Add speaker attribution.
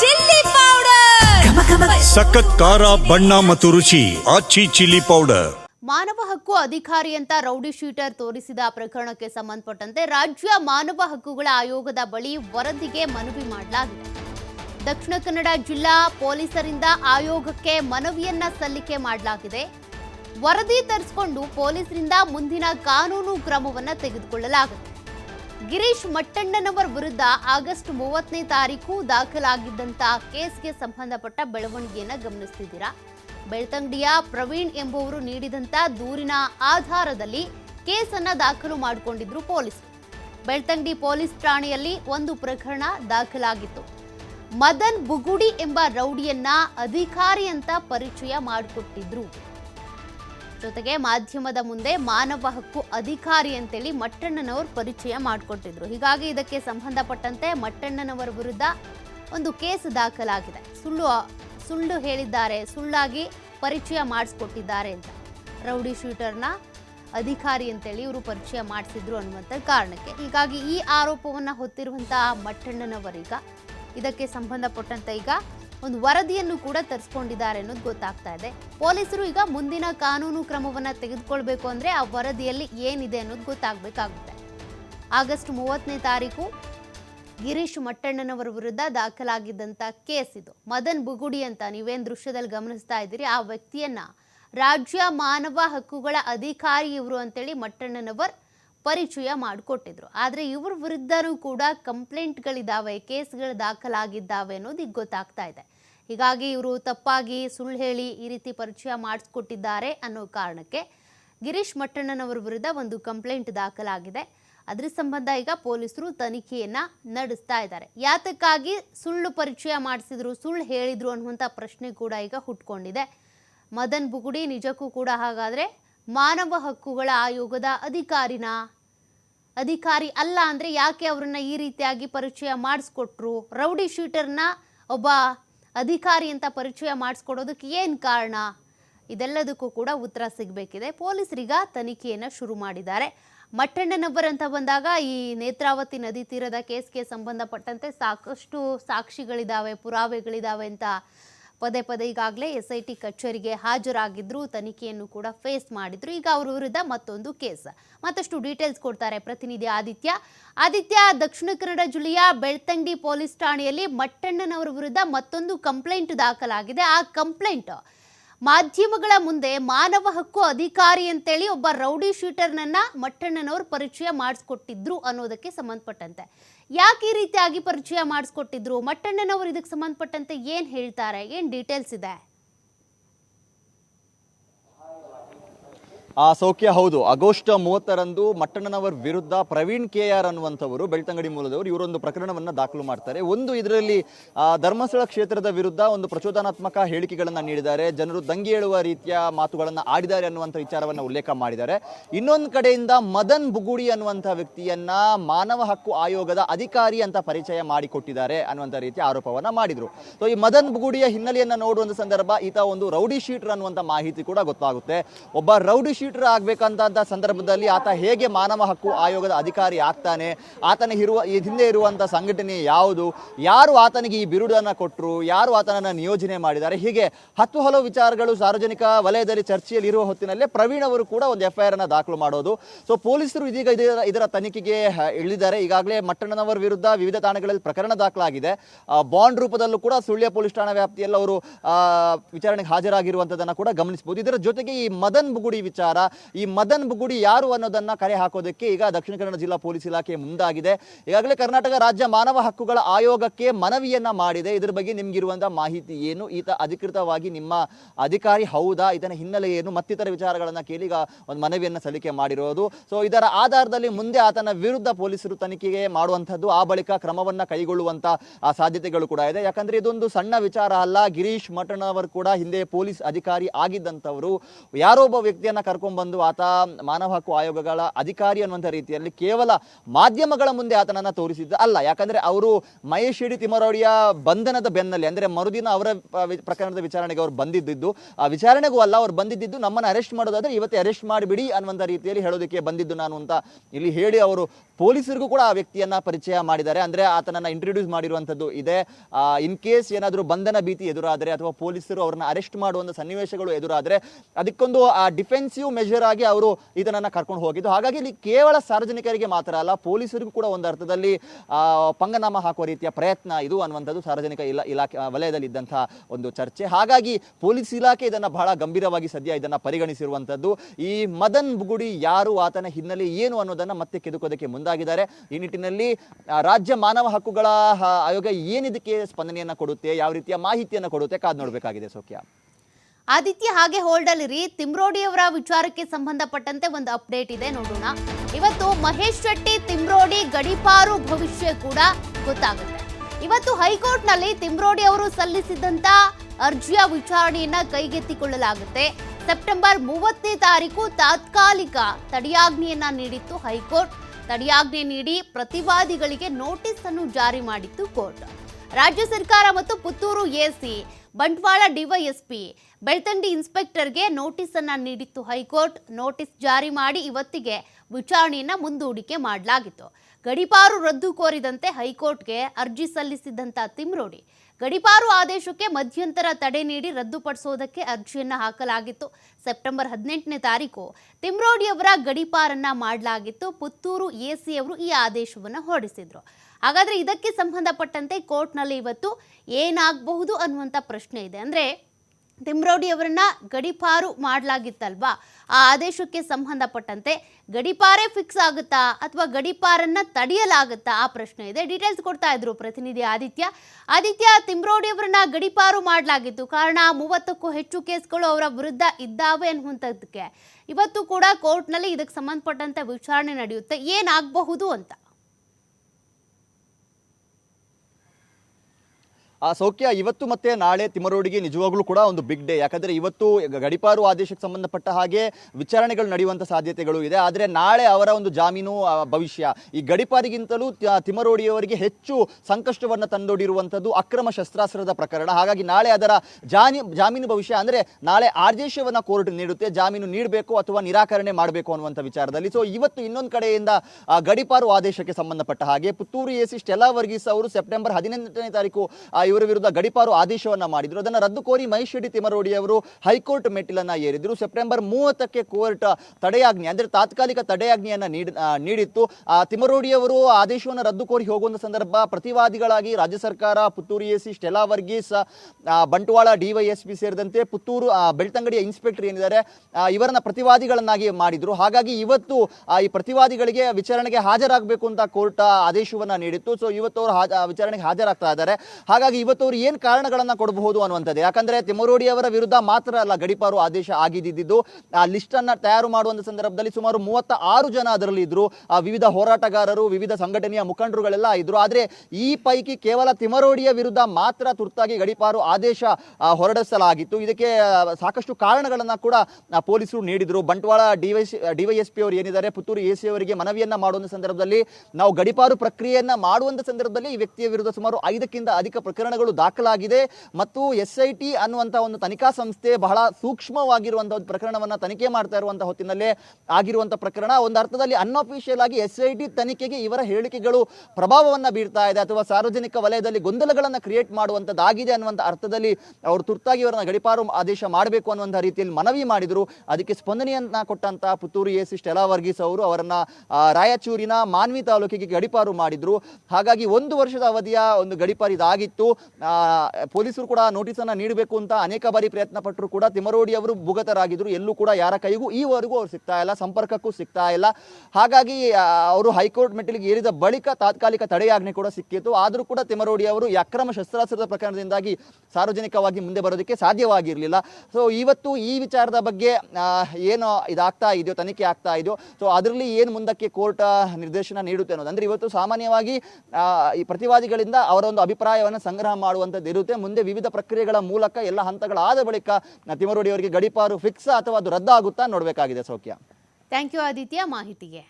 Speaker 1: Chilli powder.
Speaker 2: ಸಖತ್ ಖಾರ ಬಣ್ಣ ಮತ್ತು ರುಚಿ ಆಚಿ ಚಿಲ್ಲಿ ಪೌಡರ್.
Speaker 3: ಮಾನವ ಹಕ್ಕು ಅಧಿಕಾರಿ ಅಂತ ರೌಡಿ ಶೀಟರ್ ತೋರಿಸಿದ ಪ್ರಕರಣಕ್ಕೆ ಸಂಬಂಧಪಟ್ಟಂತೆ ರಾಜ್ಯ ಮಾನವ ಹಕ್ಕುಗಳ ಆಯೋಗದ ಬಳಿ ವರದಿಗೆ ಮನವಿ ಮಾಡಲಾಗಿದೆ. ದಕ್ಷಿಣ ಕನ್ನಡ ಜಿಲ್ಲಾ ಪೊಲೀಸರಿಂದ ಆಯೋಗಕ್ಕೆ ಮನವಿಯನ್ನ ಸಲ್ಲಿಕೆ ಮಾಡಲಾಗಿದೆ. ವರದಿ ತರಿಸಿಕೊಂಡು ಪೊಲೀಸರಿಂದ ಮುಂದಿನ ಕಾನೂನು ಕ್ರಮವನ್ನು ತೆಗೆದುಕೊಳ್ಳಲಾಗುತ್ತೆ ಗಿರೀಶ್ ಮಟ್ಟಣ್ಣನವರ ವಿರುದ್ಧ ಆಗಸ್ಟ್ ಮೂವತ್ತನೇ ತಾರೀಕು ದಾಖಲಾಗಿದ್ದಂತಹ ಕೇಸ್ಗೆ ಸಂಬಂಧಪಟ್ಟ ಬೆಳವಣಿಗೆಯನ್ನು ಗಮನಿಸ್ತಿದ್ದೀರಾ? ಬೆಳ್ತಂಗಡಿಯ ಪ್ರವೀಣ್ ಎಂಬುವರು ನೀಡಿದಂತ ದೂರಿನ ಆಧಾರದಲ್ಲಿ ಕೇಸನ್ನ ದಾಖಲು ಮಾಡಿಕೊಂಡಿದ್ರು ಪೊಲೀಸ್. ಬೆಳ್ತಂಗಡಿ ಪೊಲೀಸ್ ಠಾಣೆಯಲ್ಲಿ ಒಂದು ಪ್ರಕರಣ ದಾಖಲಾಗಿತ್ತು. ಮದನ್ ಬುಗುಡಿ ಎಂಬ ರೌಡಿಯನ್ನ ಅಧಿಕಾರಿ ಅಂತ ಪರಿಚಯ ಮಾಡಿಕೊಟ್ಟಿದ್ರು. ಜೊತೆಗೆ ಮಾಧ್ಯಮದ ಮುಂದೆ ಮಾನವ ಹಕ್ಕು ಅಧಿಕಾರಿ ಅಂತೇಳಿ ಮಟ್ಟಣ್ಣನವರು ಪರಿಚಯ ಮಾಡಿಕೊಟ್ಟಿದ್ರು. ಹೀಗಾಗಿ ಇದಕ್ಕೆ ಸಂಬಂಧಪಟ್ಟಂತೆ ಮಟ್ಟಣ್ಣನವರ ವಿರುದ್ಧ ಒಂದು ಕೇಸ್ ದಾಖಲಾಗಿದೆ. ಸುಳ್ಳು ಸುಳ್ಳು ಹೇಳಿದ್ದಾರೆ, ಸುಳ್ಳಾಗಿ ಪರಿಚಯ ಮಾಡಿಸ್ಕೊಟ್ಟಿದ್ದಾರೆ ಅಂತ. ರೌಡಿ ಶೂಟರ್ನ ಅಧಿಕಾರಿ ಅಂತೇಳಿ ಇವರು ಪರಿಚಯ ಮಾಡಿಸಿದ್ರು ಅನ್ನುವಂಥ ಕಾರಣಕ್ಕೆ. ಹೀಗಾಗಿ ಈ ಆರೋಪವನ್ನು ಹೊತ್ತಿರುವಂತಹ ಮಟ್ಟಣ್ಣನವರೀಗ, ಇದಕ್ಕೆ ಸಂಬಂಧಪಟ್ಟಂತೆ ಈಗ ಒಂದು ವರದಿಯನ್ನು ಕೂಡ ತರಿಸ್ಕೊಂಡಿದ್ದಾರೆ ಅನ್ನೋದು ಗೊತ್ತಾಗ್ತಾ ಇದೆ. ಪೊಲೀಸರು ಈಗ ಮುಂದಿನ ಕಾನೂನು ಕ್ರಮವನ್ನ ತೆಗೆದುಕೊಳ್ಬೇಕು ಅಂದ್ರೆ ಆ ವರದಿಯಲ್ಲಿ ಏನಿದೆ ಅನ್ನೋದು ಗೊತ್ತಾಗಬೇಕಾಗುತ್ತೆ. ಆಗಸ್ಟ್ ಮೂವತ್ತನೇ ತಾರೀಕು ಗಿರೀಶ್ ಮಟ್ಟಣ್ಣನವರ ವಿರುದ್ಧ ದಾಖಲಾಗಿದ್ದಂಥ ಕೇಸ್ ಇದು. ಮದನ್ ಬುಗುಡಿ ಅಂತ ನೀವೇನು ದೃಶ್ಯದಲ್ಲಿ ಗಮನಿಸ್ತಾ ಇದ್ದೀರಿ, ಆ ವ್ಯಕ್ತಿಯನ್ನ ರಾಜ್ಯ ಮಾನವ ಹಕ್ಕುಗಳ ಅಧಿಕಾರಿ ಇವರು ಅಂತೇಳಿ ಮಟ್ಟಣ್ಣನವರ್ ಪರಿಚಯ ಮಾಡಿಕೊಟ್ಟಿದ್ರು. ಆದರೆ ಇವ್ರ ವಿರುದ್ಧನೂ ಕೂಡ ಕಂಪ್ಲೇಂಟ್ಗಳಿದ್ದಾವೆ ಕೇಸ್ಗಳು ದಾಖಲಾಗಿದ್ದಾವೆ ಅನ್ನೋದು ಈಗ ಗೊತ್ತಾಗ್ತಾ ಇದೆ. ಹೀಗಾಗಿ ಇವರು ತಪ್ಪಾಗಿ ಸುಳ್ಳು ಹೇಳಿ ಈ ರೀತಿ ಪರಿಚಯ ಮಾಡಿಸ್ಕೊಟ್ಟಿದ್ದಾರೆ ಅನ್ನೋ ಕಾರಣಕ್ಕೆ ಗಿರೀಶ್ ಮಟ್ಟಣ್ಣನವರ ವಿರುದ್ಧ ಒಂದು ಕಂಪ್ಲೇಂಟ್ ದಾಖಲಾಗಿದೆ. ಅದ್ರ ಸಂಬಂಧ ಈಗ ಪೊಲೀಸರು ತನಿಖೆಯನ್ನ ನಡೆಸ್ತಾ ಇದ್ದಾರೆ. ಯಾತಕ್ಕಾಗಿ ಸುಳ್ಳು ಪರಿಚಯ ಮಾಡಿಸಿದ್ರು, ಸುಳ್ಳು ಹೇಳಿದ್ರು ಅನ್ನುವಂಥ ಪ್ರಶ್ನೆ ಕೂಡ ಈಗ ಹುಟ್ಕೊಂಡಿದೆ. ಮದನ್ ಬುಗುಡಿ ನಿಜಕ್ಕೂ ಕೂಡ ಹಾಗಾದ್ರೆ ಮಾನವ ಹಕ್ಕುಗಳ ಆಯೋಗದ ಅಧಿಕಾರಿನ? ಅಧಿಕಾರಿ ಅಲ್ಲ ಅಂದರೆ ಯಾಕೆ ಅವ್ರನ್ನ ಈ ರೀತಿಯಾಗಿ ಪರಿಚಯ ಮಾಡಿಸ್ಕೊಟ್ರು? ರೌಡಿ ಶೂಟರ್ನ ಒಬ್ಬ ಅಧಿಕಾರಿ ಅಂತ ಪರಿಚಯ ಮಾಡಿಸ್ಕೊಡೋದಕ್ಕೆ ಏನು ಕಾರಣ? ಇದೆಲ್ಲದಕ್ಕೂ ಕೂಡ ಉತ್ತರ ಸಿಗಬೇಕಿದೆ. ಪೊಲೀಸರಿಗ ತನಿಖೆಯನ್ನು ಶುರು ಮಾಡಿದ್ದಾರೆ. ಮಟ್ಟಣ್ಣನೊಬ್ಬರ್ ಅಂತ ಬಂದಾಗ ಈ ನೇತ್ರಾವತಿ ನದಿ ತೀರದ ಕೇಸ್ಗೆ ಸಂಬಂಧಪಟ್ಟಂತೆ ಸಾಕಷ್ಟು ಸಾಕ್ಷಿಗಳಿದ್ದಾವೆ ಪುರಾವೆಗಳಿದ್ದಾವೆ ಅಂತ ಪದೇ ಪದೇ ಈಗಾಗಲೇ ಎಸ್ ಕಚೇರಿಗೆ ಹಾಜರಾಗಿದ್ರು, ತನಿಖೆಯನ್ನು ಕೂಡ ಫೇಸ್ ಮಾಡಿದ್ರು. ಈಗ ಅವರ ವಿರುದ್ಧ ಮತ್ತೊಂದು ಕೇಸ್. ಮತ್ತಷ್ಟು ಡೀಟೇಲ್ಸ್ ಕೊಡ್ತಾರೆ ಪ್ರತಿನಿಧಿ ಆದಿತ್ಯ. ಆದಿತ್ಯ, ದಕ್ಷಿಣ ಕನ್ನಡ ಜಿಲ್ಲೆಯ ಬೆಳ್ತಂಗಡಿ ಪೊಲೀಸ್ ಠಾಣೆಯಲ್ಲಿ ಮಟ್ಟಣ್ಣನವರ ವಿರುದ್ಧ ಮತ್ತೊಂದು ಕಂಪ್ಲೇಂಟ್ ದಾಖಲಾಗಿದೆ. ಆ ಕಂಪ್ಲೇಂಟ್ ಮಾಧ್ಯಮಗಳ ಮುಂದೆ ಮಾನವ ಹಕ್ಕು ಅಧಿಕಾರಿ ಅಂತೇಳಿ ಒಬ್ಬ ರೌಡಿ ಶೀಟರ್ನನ್ನ ಮಟ್ಟಣ್ಣನವರು ಪರಿಚಯ ಮಾಡಿಸ್ಕೊಟ್ಟಿದ್ರು ಅನ್ನೋದಕ್ಕೆ ಸಂಬಂಧಪಟ್ಟಂತೆ. ಯಾಕೆ ಈ ರೀತಿಯಾಗಿ ಪರಿಚಯ ಮಾಡಿಸ್ಕೊಟ್ಟಿದ್ರು? ಮಟ್ಟಣ್ಣನವರು ಇದಕ್ಕೆ ಸಂಬಂಧಪಟ್ಟಂತೆ ಏನು ಹೇಳ್ತಾರೆ? ಏನು ಡೀಟೇಲ್ಸ್ ಇದೆ?
Speaker 4: ಆ ಸೌಖ್ಯ ಹೌದು. ಆಗಸ್ಟ್ ಮೂವತ್ತರಂದು ಮಟ್ಟಣ್ಣನವರ ವಿರುದ್ಧ ಪ್ರವೀಣ್ ಕೆ ಆರ್ ಅನ್ನುವಂಥವರು, ಬೆಳ್ತಂಗಡಿ ಮೂಲದವರು, ಇವರೊಂದು ಪ್ರಕರಣವನ್ನು ದಾಖಲು ಮಾಡ್ತಾರೆ. ಒಂದು ಇದರಲ್ಲಿ ಧರ್ಮಸ್ಥಳ ಕ್ಷೇತ್ರದ ವಿರುದ್ಧ ಒಂದು ಪ್ರಚೋದನಾತ್ಮಕ ಹೇಳಿಕೆಗಳನ್ನು ನೀಡಿದ್ದಾರೆ. ಜನರು ದಂಗೆ ಏಳುವ ರೀತಿಯ ಮಾತುಗಳನ್ನು ಆಡಿದ್ದಾರೆ ಅನ್ನುವಂಥ ವಿಚಾರವನ್ನು ಉಲ್ಲೇಖ ಮಾಡಿದ್ದಾರೆ. ಇನ್ನೊಂದು ಕಡೆಯಿಂದ ಮದನ್ ಬುಗುಡಿ ಅನ್ನುವಂಥ ವ್ಯಕ್ತಿಯನ್ನ ಮಾನವ ಹಕ್ಕು ಆಯೋಗದ ಅಧಿಕಾರಿ ಅಂತ ಪರಿಚಯ ಮಾಡಿಕೊಟ್ಟಿದ್ದಾರೆ ಅನ್ನುವಂಥ ರೀತಿಯ ಆರೋಪವನ್ನು ಮಾಡಿದರು. ಸೊ, ಈ ಮದನ್ ಬುಗುಡಿಯ ಹಿನ್ನೆಲೆಯನ್ನು ನೋಡುವಂಥ ಸಂದರ್ಭ, ಈತ ಒಂದು ರೌಡಿ ಶೀಟರ್ ಅನ್ನುವಂಥ ಮಾಹಿತಿ ಕೂಡ ಗೊತ್ತಾಗುತ್ತೆ. ಒಬ್ಬ ರೌಡಿ ಶೀಟರ್ ಆಗಬೇಕಂತ ಸಂದರ್ಭದಲ್ಲಿ ಆತ ಹೇಗೆ ಮಾನವ ಹಕ್ಕು ಆಯೋಗದ ಅಧಿಕಾರಿ ಆಗ್ತಾನೆ? ಆತನ ಇರುವ, ಈ ಹಿಂದೆ ಇರುವಂಥ ಸಂಘಟನೆ ಯಾವುದು? ಯಾರು ಆತನಿಗೆ ಈ ಬಿರುಡನ್ನು ಕೊಟ್ಟರು ಯಾರು ಆತನನ್ನು ನಿಯೋಜನೆ ಮಾಡಿದ್ದಾರೆ? ಹೀಗೆ ಹತ್ತು ಹಲವು ವಿಚಾರಗಳು ಸಾರ್ವಜನಿಕ ವಲಯದಲ್ಲಿ ಚರ್ಚೆಯಲ್ಲಿ ಇರುವ ಹೊತ್ತಿನಲ್ಲೇ ಪ್ರವೀಣ್ ಅವರು ಕೂಡ ಒಂದು ಎಫ್ ಐ ಆರ್ ಅನ್ನು ದಾಖಲು ಮಾಡೋದು. ಸೊ ಪೊಲೀಸರು ಇದೀಗ ಇದರ ಇದರ ತನಿಖೆಗೆ ಇಳಿದಿದ್ದಾರೆ. ಈಗಾಗಲೇ ಮಟ್ಟಣ್ಣನವರ ವಿರುದ್ಧ ವಿವಿಧ ಠಾಣೆಗಳಲ್ಲಿ ಪ್ರಕರಣ ದಾಖಲಾಗಿದೆ. ಬಾಂಡ್ ರೂಪದಲ್ಲೂ ಕೂಡ ಸುಳ್ಯ ಪೊಲೀಸ್ ಠಾಣಾ ವ್ಯಾಪ್ತಿಯಲ್ಲಿ ಅವರು ವಿಚಾರಣೆಗೆ ಹಾಜರಾಗಿರುವಂಥದ್ದನ್ನು ಕೂಡ ಗಮನಿಸಬಹುದು. ಇದರ ಜೊತೆಗೆ ಈ ಮದನ್ ಬುಗುಡಿ ವಿಚಾರ ಈ ಮದನ್ ಬುಗುಡಿ ಯಾರು ಅನ್ನೋದನ್ನ ಕರೆ ಹಾಕೋದಕ್ಕೆ ಈಗ ದಕ್ಷಿಣ ಕನ್ನಡ ಜಿಲ್ಲಾ ಪೊಲೀಸ್ ಇಲಾಖೆ ಮುಂದಾಗಿದೆ. ಈಗಾಗಲೇ ಕರ್ನಾಟಕ ರಾಜ್ಯ ಮಾನವ ಹಕ್ಕುಗಳ ಆಯೋಗಕ್ಕೆ ಮನವಿಯನ್ನ ಮಾಡಿದೆ. ಇದ್ರ ಬಗ್ಗೆ ನಿಮ್ಗಿರುವಂತಹ ಮಾಹಿತಿ ಏನು? ಈತ ಅಧಿಕೃತವಾಗಿ ನಿಮ್ಮ ಅಧಿಕಾರಿ ಹೌದಾ? ಇದನ್ನ ಹಿನ್ನೆಲೆ ಏನು? ಮತ್ತಿತರ ವಿಚಾರಗಳನ್ನ ಕೇಳಿ ಈಗ ಒಂದು ಮನವಿಯನ್ನ ಸಲ್ಲಿಕೆ ಮಾಡಿರೋದು. ಸೊ ಇದರ ಆಧಾರದಲ್ಲಿ ಮುಂದೆ ಆತನ ವಿರುದ್ಧ ಪೊಲೀಸರು ತನಿಖೆಗೆ ಮಾಡುವಂಥದ್ದು, ಆ ಬಳಿಕ ಕ್ರಮವನ್ನ ಕೈಗೊಳ್ಳುವಂತ ಸಾಧ್ಯತೆಗಳು ಕೂಡ ಇದೆ. ಯಾಕಂದ್ರೆ ಇದೊಂದು ಸಣ್ಣ ವಿಚಾರ ಅಲ್ಲ. ಗಿರೀಶ್ ಮಠಣ್ಣವರು ಕೂಡ ಹಿಂದೆ ಪೊಲೀಸ್ ಅಧಿಕಾರಿ ಆಗಿದ್ದಂಥವರು. ಯಾರೋ ಒಬ್ಬ ವ್ಯಕ್ತಿಯನ್ನ ಕರ್ಕೊಂಡು ಕರ್ಕೊಂಡ್ಬಂದು ಆತ ಮಾನವ ಹಕ್ಕು ಆಯೋಗಗಳ ಅಧಿಕಾರಿ ಅನ್ನುವಂಥ ರೀತಿಯಲ್ಲಿ ಕೇವಲ ಮಾಧ್ಯಮಗಳ ಮುಂದೆ ಆತನನ್ನು ತೋರಿಸಿದ್ದ ಅಲ್ಲ. ಯಾಕಂದರೆ ಅವರು ಮಹೇಶ್ ಇಡಿ ತಿಮ್ಮರವಡಿಯ ಬಂಧನದ ಬೆನ್ನಲ್ಲಿ, ಅಂದರೆ ಮರುದಿನ ಅವರ ಪ್ರಕರಣದ ವಿಚಾರಣೆಗೆ ಅವರು ಬಂದಿದ್ದು ಆ ವಿಚಾರಣೆಗೂ ಅಲ್ಲ, ಅವ್ರು ಬಂದಿದ್ದು ನಮ್ಮನ್ನು ಅರೆಸ್ಟ್ ಮಾಡೋದಾದರೆ ಇವತ್ತೇ ಅರೆಸ್ಟ್ ಮಾಡಿಬಿಡಿ ಅನ್ನುವಂಥ ರೀತಿಯಲ್ಲಿ ಹೇಳೋದಕ್ಕೆ ಬಂದಿದ್ದು ನಾನು ಅಂತ ಇಲ್ಲಿ ಹೇಳಿ ಅವರು ಪೊಲೀಸರಿಗೂ ಕೂಡ ಆ ವ್ಯಕ್ತಿಯನ್ನು ಪರಿಚಯ ಮಾಡಿದ್ದಾರೆ. ಅಂದರೆ ಆತನನ್ನು ಇಂಟ್ರೊಡ್ಯೂಸ್ ಮಾಡಿರುವಂಥದ್ದು ಇದೆ. ಇನ್ ಕೇಸ್ ಏನಾದರೂ ಬಂಧನ ಭೀತಿ ಎದುರಾದರೆ ಅಥವಾ ಪೊಲೀಸರು ಅವರನ್ನು ಅರೆಸ್ಟ್ ಮಾಡುವಂಥ ಸನ್ನಿವೇಶಗಳು ಎದುರಾದರೆ, ಅದಕ್ಕೊಂದು ಆ ಡಿಫೆನ್ಸಿವ್ ಮೆಷರ್ ಆಗಿ ಅವರು ಇದನ್ನ ಕರ್ಕೊಂಡು ಹೋಗಿದ್ದು. ಹಾಗಾಗಿ ಇಲ್ಲಿ ಕೇವಲ ಸಾರ್ವಜನಿಕರಿಗೆ ಮಾತ್ರ ಅಲ್ಲ, ಪೊಲೀಸರಿಗೂ ಕೂಡ ಒಂದು ಅರ್ಥದಲ್ಲಿ ಪಂಗನಾಮ ಹಾಕುವ ರೀತಿಯ ಪ್ರಯತ್ನ ಇದು ಅನ್ನುವಂಥದ್ದು ಸಾರ್ವಜನಿಕ ಇಲಾ, ಇಲಾಖೆ ವಲಯದಲ್ಲಿ ಇದ್ದಂತಹ ಒಂದು ಚರ್ಚೆ. ಹಾಗಾಗಿ ಪೊಲೀಸ್ ಇಲಾಖೆ ಇದನ್ನ ಬಹಳ ಗಂಭೀರವಾಗಿ ಸದ್ಯ ಇದನ್ನ ಪರಿಗಣಿಸಿರುವಂಥದ್ದು. ಈ ಮದನ್ ಬುಗುಡಿ ಯಾರು, ಆತನ ಹಿನ್ನೆಲೆ ಏನು ಅನ್ನೋದನ್ನ ಮತ್ತೆ ಕೆದುಕೋದಕ್ಕೆ ಮುಂದಾಗಿದ್ದಾರೆ. ಈ ನಿಟ್ಟಿನಲ್ಲಿ ರಾಜ್ಯ ಮಾನವ ಹಕ್ಕುಗಳ ಆಯೋಗ ಏನಿದಕ್ಕೆ ಸ್ಪಂದನೆಯನ್ನ ಕೊಡುತ್ತೆ, ಯಾವ ರೀತಿಯ ಮಾಹಿತಿಯನ್ನು ಕೊಡುತ್ತೆ, ಕಾದ್ ನೋಡಬೇಕಾಗಿದೆ ಸೌಖ್ಯ.
Speaker 3: ಆದಿತ್ಯ ಹಾಗೆ ಹೋಲ್ಡ್ ಅಲ್ಲಿರಿ ತಿಮ್ರೋಡಿ ಅವರ ವಿಚಾರಕ್ಕೆ ಸಂಬಂಧಪಟ್ಟಂತೆ ಒಂದು ಅಪ್ಡೇಟ್ ಇದೆ, ನೋಡೋಣ. ಇವತ್ತು ಮಹೇಶ್ ಶೆಟ್ಟಿ, ತಿಮ್ರೋಡಿ, ಗಡಿಪಾರು ಭವಿಷ್ಯ ಕೂಡ ಗೊತ್ತಾಗುತ್ತೆ. ಇವತ್ತು ಹೈಕೋರ್ಟ್ನಲ್ಲಿ ತಿಮ್ರೋಡಿ ಅವರು ಸಲ್ಲಿಸಿದಂತ ಅರ್ಜಿಯ ವಿಚಾರಣೆಯನ್ನ ಕೈಗೆತ್ತಿಕೊಳ್ಳಲಾಗುತ್ತೆ. ಸೆಪ್ಟೆಂಬರ್ ಮೂವತ್ತನೇ ತಾರೀಕು ತಾತ್ಕಾಲಿಕ ತಡೆಯಾಜ್ಞೆಯನ್ನ ನೀಡಿತ್ತು ಹೈಕೋರ್ಟ್. ತಡೆಯಾಜ್ಞೆ ನೀಡಿ ಪ್ರತಿವಾದಿಗಳಿಗೆ ನೋಟಿಸ್ ಅನ್ನು ಜಾರಿ ಮಾಡಿತ್ತು ಕೋರ್ಟ್. ರಾಜ್ಯ ಸರ್ಕಾರ ಮತ್ತು ಪುತ್ತೂರು ಎಸಿ ಬಂಟ್ವಾಳ ಡಿವೈಎಸ್ಪಿ ಬೆಳ್ತಂಡಿ ಇನ್ಸ್ಪೆಕ್ಟರ್ಗೆ ನೋಟಿಸ್ ಅನ್ನ ನೀಡಿತ್ತು ಹೈಕೋರ್ಟ್. ನೋಟಿಸ್ ಜಾರಿ ಮಾಡಿ ಇವತ್ತಿಗೆ ವಿಚಾರಣೆಯನ್ನ ಮುಂದೂಡಿಕೆ ಮಾಡಲಾಗಿತ್ತು. ಗಡಿಪಾರು ರದ್ದು ಕೋರಿದಂತೆ ಹೈಕೋರ್ಟ್ಗೆ ಅರ್ಜಿ ಸಲ್ಲಿಸಿದ್ದಂತ ತಿಮ್ರೋಡಿ. ಗಡಿಪಾರು ಆದೇಶಕ್ಕೆ ಮಧ್ಯಂತರ ತಡೆ ನೀಡಿ ರದ್ದುಪಡಿಸೋದಕ್ಕೆ ಅರ್ಜಿಯನ್ನು ಹಾಕಲಾಗಿತ್ತು. ಸೆಪ್ಟೆಂಬರ್ ಹದಿನೆಂಟನೇ ತಾರೀಕು ತಿಮ್ರೋಡಿಯವರ ಗಡಿಪಾರನ್ನ ಮಾಡಲಾಗಿತ್ತು. ಪುತ್ತೂರು ಎಸಿ ಅವರು ಈ ಆದೇಶವನ್ನು ಹೊರಡಿಸಿದ್ರು. ಹಾಗಾದ್ರೆ ಇದಕ್ಕೆ ಸಂಬಂಧಪಟ್ಟಂತೆ ಕೋರ್ಟ್ನಲ್ಲಿ ಇವತ್ತು ಏನಾಗಬಹುದು ಅನ್ನುವಂಥ ಪ್ರಶ್ನೆ ಇದೆ. ಅಂದ್ರೆ ತಿಮ್ರೋಡಿ ಅವರನ್ನ ಗಡಿಪಾರು ಮಾಡಲಾಗಿತ್ತಲ್ವಾ? ಆ ಆದೇಶಕ್ಕೆ ಸಂಬಂಧಪಟ್ಟಂತೆ ಗಡಿಪಾರೇ ಫಿಕ್ಸ್ ಆಗುತ್ತಾ ಅಥವಾ ಗಡಿಪಾರನ್ನ ತಡೆಯಲಾಗುತ್ತಾ? ಆ ಪ್ರಶ್ನೆ ಇದೆ. ಡೀಟೇಲ್ಸ್ ಕೊಡ್ತಾ ಇದ್ರು ಪ್ರತಿನಿಧಿ ಆದಿತ್ಯ. ಆದಿತ್ಯ, ತಿಮ್ರೌಡಿ ಅವರನ್ನ ಗಡಿಪಾರು ಮಾಡಲಾಗಿತ್ತು. ಕಾರಣ ಮೂವತ್ತಕ್ಕೂ ಹೆಚ್ಚು ಕೇಸ್ಗಳು ಅವರ ವಿರುದ್ಧ ಇದ್ದಾವೆ ಅನ್ನುವಂಥದ್ದಕ್ಕೆ. ಇವತ್ತು ಕೂಡ ಕೋರ್ಟ್ನಲ್ಲಿ ಇದಕ್ಕೆ ಸಂಬಂಧಪಟ್ಟಂತೆ ವಿಚಾರಣೆ ನಡೆಯುತ್ತೆ. ಏನಾಗಬಹುದು ಅಂತ?
Speaker 4: ಆ ಸೌಖ್ಯ ಇವತ್ತು ಮತ್ತೆ ನಾಳೆ ತಿಮರೋಡಿಗೆ ನಿಜವಾಗ್ಲೂ ಕೂಡ ಒಂದು ಬಿಗ್ ಡೇ ಯಾಕಂದ್ರೆ ಇವತ್ತು ಗಡಿಪಾರು ಆದೇಶಕ್ಕೆ ಸಂಬಂಧಪಟ್ಟ ಹಾಗೆ ವಿಚಾರಣೆಗಳು ನಡೆಯುವಂತ ಸಾಧ್ಯತೆಗಳು ಇದೆ. ಆದರೆ ನಾಳೆ ಅವರ ಒಂದು ಜಾಮೀನು ಭವಿಷ್ಯ. ಈ ಗಡಿಪಾರಿಗಿಂತಲೂ ತಿಮರೋಡಿಯವರಿಗೆ ಹೆಚ್ಚು ಸಂಕಷ್ಟವನ್ನು ತಂದೊಡಿರುವಂಥದ್ದು ಅಕ್ರಮ ಶಸ್ತ್ರಾಸ್ತ್ರದ ಪ್ರಕರಣ. ಹಾಗಾಗಿ ನಾಳೆ ಅದರ ಜಾನಿ, ಜಾಮೀನು ಭವಿಷ್ಯ ಅಂದ್ರೆ ನಾಳೆ ಆದೇಶವನ್ನ ಕೋರ್ಟ್ ನೀಡುತ್ತೆ. ಜಾಮೀನು ನೀಡಬೇಕು ಅಥವಾ ನಿರಾಕರಣೆ ಮಾಡಬೇಕು ಅನ್ನುವಂಥ ವಿಚಾರದಲ್ಲಿ. ಸೊ ಇವತ್ತು ಇನ್ನೊಂದು ಕಡೆಯಿಂದ ಗಡಿಪಾರು ಆದೇಶಕ್ಕೆ ಸಂಬಂಧಪಟ್ಟ ಹಾಗೆ ಪುತ್ತೂರು ಎ ಸಿ ಸ್ಟೆಲಾ ವರ್ಗೀಸ್ ಅವರು ಸೆಪ್ಟೆಂಬರ್ ಹದಿನೆಂಟನೇ ತಾರೀಕು ಇವರ ವಿರುದ್ಧ ಗಡಿಪಾರು ಆದೇಶವನ್ನ ಮಾಡಿದ್ರು. ಅದನ್ನ ರದ್ದು ಕೋರಿ ಮಹೇಶ್ ರೆಡ್ಡಿ ತಿಮರೋಡಿ ಅವರು ಹೈಕೋರ್ಟ್ ಮೆಟ್ಟಿಲನ್ನ ಏರಿದ್ರು. ಸೆಪ್ಟೆಂಬರ್ ಮೂವತ್ತಕ್ಕೆ ಕೋರ್ಟ್ ತಡೆಯಾಜ್ಞೆ, ಅಂದ್ರೆ ತಾತ್ಕಾಲಿಕ ತಡೆಯಾಜ್ಞೆಯನ್ನ ನೀಡಿ ನೀಡಿತ್ತು. ತಿಮರೋಡಿ ಅವರು ಆದೇಶವನ್ನು ರದ್ದು ಕೋರಿ ಹೋಗುವಂತ ಸಂದರ್ಭ ಪ್ರತಿವಾದಿಗಳಾಗಿ ರಾಜ್ಯ ಸರ್ಕಾರ, ಪುತ್ತೂರು ಎಸಿ ಸ್ಟೆಲಾ ವರ್ಗೀಸ್ ಬಂಟ್ವಾಳ ಡಿವೈಎಸ್ಪಿ ಸೇರಿದಂತೆ ಪುತ್ತೂರು ಬೆಳ್ತಂಗಡಿಯ ಇನ್ಸ್ಪೆಕ್ಟರ್ ಏನಿದ್ದಾರೆ ಇವರನ್ನ ಪ್ರತಿವಾದಿಗಳನ್ನಾಗಿ ಮಾಡಿದ್ರು. ಹಾಗಾಗಿ ಇವತ್ತು ಈ ಪ್ರತಿವಾದಿಗಳಿಗೆ ವಿಚಾರಣೆಗೆ ಹಾಜರಾಗಬೇಕು ಅಂತ ಕೋರ್ಟ್ ಆದೇಶವನ್ನ ನೀಡಿತ್ತು. ಸೊ, ಇವತ್ತು ಅವರು ವಿಚಾರಣೆಗೆ ಹಾಜರಾಗ್ತಾ ಇದ್ದಾರೆ. ಹಾಗಾಗಿ ಇವತ್ತು ಅವರು ಏನು ಕಾರಣಗಳನ್ನ ಕೊಡಬಹುದು ಅನ್ನುವಂಥದ್ದು. ಯಾಕಂದ್ರೆ ತಿಮರೋಡಿ ಅವರ ವಿರುದ್ಧ ಮಾತ್ರ ಅಲ್ಲ, ಗಡಿಪಾರು ಆದೇಶ ಆಗಿದ್ದಿದ್ದು. ಆ ಲಿಸ್ಟ್ ಅನ್ನ ತಯಾರು ಮಾಡುವಂತ ಸಂದರ್ಭದಲ್ಲಿ ಸುಮಾರು ಮೂವತ್ತ ಆರು ಜನ ಅದರಲ್ಲಿ ಇದ್ರು. ಆ ವಿವಿಧ ಹೋರಾಟಗಾರರು, ವಿವಿಧ ಸಂಘಟನೆಯ ಮುಖಂಡರುಗಳೆಲ್ಲ ಇದ್ದರು ಆದ್ರೆ ಈ ಪೈಕಿ ಕೇವಲ ತಿಮರೋಡಿಯ ವಿರುದ್ಧ ಮಾತ್ರ ತುರ್ತಾಗಿ ಗಡಿಪಾರು ಆದೇಶ ಹೊರಡಿಸಲಾಗಿತ್ತು. ಇದಕ್ಕೆ ಸಾಕಷ್ಟು ಕಾರಣಗಳನ್ನ ಕೂಡ ಪೊಲೀಸರು ನೀಡಿದ್ರು. ಬಂಟ್ವಾಳ ಡಿವೈಸ್ ಡಿವೈಎಸ್ಪಿ ಅವರು ಏನಿದ್ದಾರೆ, ಪುತ್ತೂರು ಎ ಸಿ ಅವರಿಗೆ ಮನವಿಯನ್ನ ಮಾಡುವಂಥ ಸಂದರ್ಭದಲ್ಲಿ ನಾವು ಗಡಿಪಾರು ಪ್ರಕ್ರಿಯೆಯನ್ನ ಮಾಡುವಂತ ಸಂದರ್ಭದಲ್ಲಿ ಈ ವ್ಯಕ್ತಿಯ ವಿರುದ್ಧ ಸುಮಾರು ಐದಕ್ಕಿಂತ ಅಧಿಕ ಪ್ರಕರಣಗಳು ದಾಖಲಾಗಿದೆ ಮತ್ತು ಎಸ್ ಐ ಟಿ ಅನ್ನುವಂಥ ಒಂದು ತನಿಖಾ ಸಂಸ್ಥೆ ಬಹಳ ಸೂಕ್ಷ್ಮವಾಗಿರುವಂಥ ಒಂದು ಪ್ರಕರಣವನ್ನ ತನಿಖೆ ಮಾಡ್ತಾ ಇರುವಂಥ ಹೊತ್ತಿನಲ್ಲೇ ಆಗಿರುವಂಥ ಪ್ರಕರಣ. ಒಂದು ಅರ್ಥದಲ್ಲಿ ಅನ್ಅಫಿಷಿಯಲ್ ಆಗಿ ಎಸ್ ಐ ಟಿ ತನಿಖೆಗೆ ಇವರ ಹೇಳಿಕೆಗಳು ಪ್ರಭಾವವನ್ನ ಬೀರ್ತಾ ಇದೆ ಅಥವಾ ಸಾರ್ವಜನಿಕ ವಲಯದಲ್ಲಿ ಗೊಂದಲಗಳನ್ನು ಕ್ರಿಯೇಟ್ ಮಾಡುವಂಥದ್ದಾಗಿದೆ ಅನ್ನುವಂಥ ಅರ್ಥದಲ್ಲಿ ಅವರು ತುರ್ತಾಗಿ ಇವರನ್ನ ಗಡಿಪಾರು ಆದೇಶ ಮಾಡಬೇಕು ಅನ್ನುವಂಥ ರೀತಿಯಲ್ಲಿ ಮನವಿ ಮಾಡಿದ್ರು. ಅದಕ್ಕೆ ಸ್ಪಂದನೆಯನ್ನ ಕೊಟ್ಟಂತ ಪುತ್ತೂರು ಎ ಸಿ ಸ್ಟೆಲಾ ವರ್ಗೀಸ್ ಅವರು ಅವರನ್ನ ರಾಯಚೂರಿನ ಮಾನ್ವಿ ತಾಲೂಕಿಗೆ ಗಡಿಪಾರು ಮಾಡಿದ್ರು. ಹಾಗಾಗಿ ಒಂದು ವರ್ಷದ ಅವಧಿಯ ಒಂದು ಗಡಿಪಾರು ಇದಾಗಿತ್ತು. ಪೊಲೀಸರು ಕೂಡ ನೋಟಿಸ್ ಅನ್ನ ನೀಡಬೇಕು ಅಂತ ಅನೇಕ ಬಾರಿ ಪ್ರಯತ್ನ ಪಟ್ಟರು ಕೂಡ ತಿಮರೋಡಿ ಅವರು ಭೂಗತರಾಗಿದ್ರು. ಎಲ್ಲೂ ಕೂಡ ಯಾರ ಕೈಗೂ ಈವರೆಗೂ ಅವ್ರು ಸಿಗ್ತಾ ಇಲ್ಲ, ಸಂಪರ್ಕಕ್ಕೂ ಸಿಗ್ತಾ ಇಲ್ಲ. ಹಾಗಾಗಿ ಅವರು ಹೈಕೋರ್ಟ್ ಮೆಟ್ಟಿಲಿಗೆ ಏರಿದ ಬಳಿಕ ತಾತ್ಕಾಲಿಕ ತಡೆಯಾಜ್ಞೆ ಕೂಡ ಸಿಕ್ಕಿತ್ತು. ಆದರೂ ಕೂಡ ತಿಮರೋಡಿ ಅವರು ಈ ಅಕ್ರಮ ಶಸ್ತ್ರಾಸ್ತ್ರದ ಪ್ರಕರಣದಿಂದಾಗಿ ಸಾರ್ವಜನಿಕವಾಗಿ ಮುಂದೆ ಬರೋದಕ್ಕೆ ಸಾಧ್ಯವಾಗಿರಲಿಲ್ಲ. ಸೊ ಇವತ್ತು ಈ ವಿಚಾರದ ಬಗ್ಗೆ ಏನು ಇದಾಗ್ತಾ ಇದೆಯೋ, ತನಿಖೆ ಆಗ್ತಾ ಇದೆಯೋ ಸೊ ಅದರಲ್ಲಿ ಏನು ಮುಂದಕ್ಕೆ ಕೋರ್ಟ್ ನಿರ್ದೇಶನ ನೀಡುತ್ತೆ ಅನ್ನೋದು. ಅಂದ್ರೆ ಇವತ್ತು ಸಾಮಾನ್ಯವಾಗಿ ಈ ಪ್ರತಿವಾದಿಗಳಿಂದ ಅವರ ಒಂದು ಅಭಿಪ್ರಾಯವನ್ನು ಸಂಗ್ರಹ ಮಾಡುವಂಥದ್ದು ಇರುತ್ತೆ. ಮುಂದೆ ವಿವಿಧ ಪ್ರಕ್ರಿಯೆಗಳ ಮೂಲಕ ಎಲ್ಲ ಹಂತಗಳಾದ ಬಳಿಕ ತಿಮರೋಡಿ ಅವರಿಗೆ ಗಡಿಪಾರು ಫಿಕ್ಸ್ ಅಥವಾ ಅದು ರದ್ದಾಗುತ್ತಾ ನೋಡಬೇಕಾಗಿದೆ ಸೌಖ್ಯ.
Speaker 3: Thank you Aditya. ಮಾಹಿತಿಗೆ.